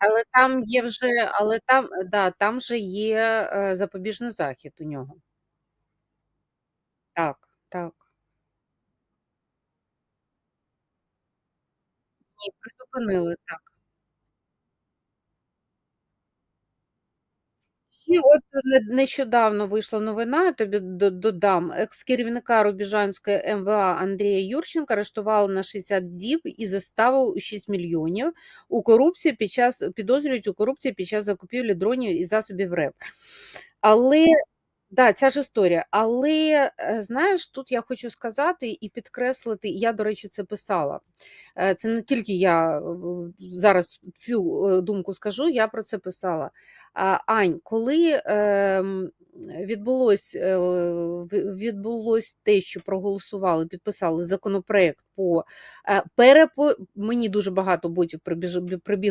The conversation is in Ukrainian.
Але там є вже але там, да, там же є, е, запобіжний захід у нього. Так, так. Ні, призупинили, так. І от не нещодавно вийшла новина, я тобі до додам. Екс-керівника Рубіжанської МВА Андрія Юрченка арештували на 60 діб і заставу у 6 мільйонів у корупції під час підозрюють у корупції під час закупівлі дронів і засобів РЕП. Але да, ця ж історія. Але, е, знаєш, тут я хочу сказати і підкреслити, я, до речі, це писала. Е, це не тільки я зараз цю, е, думку скажу, я про це писала. Ань, коли, ем, відбулось, відбулось те, що проголосували, підписали законопроект по, перепо мені дуже багато ботів прибіж прибігло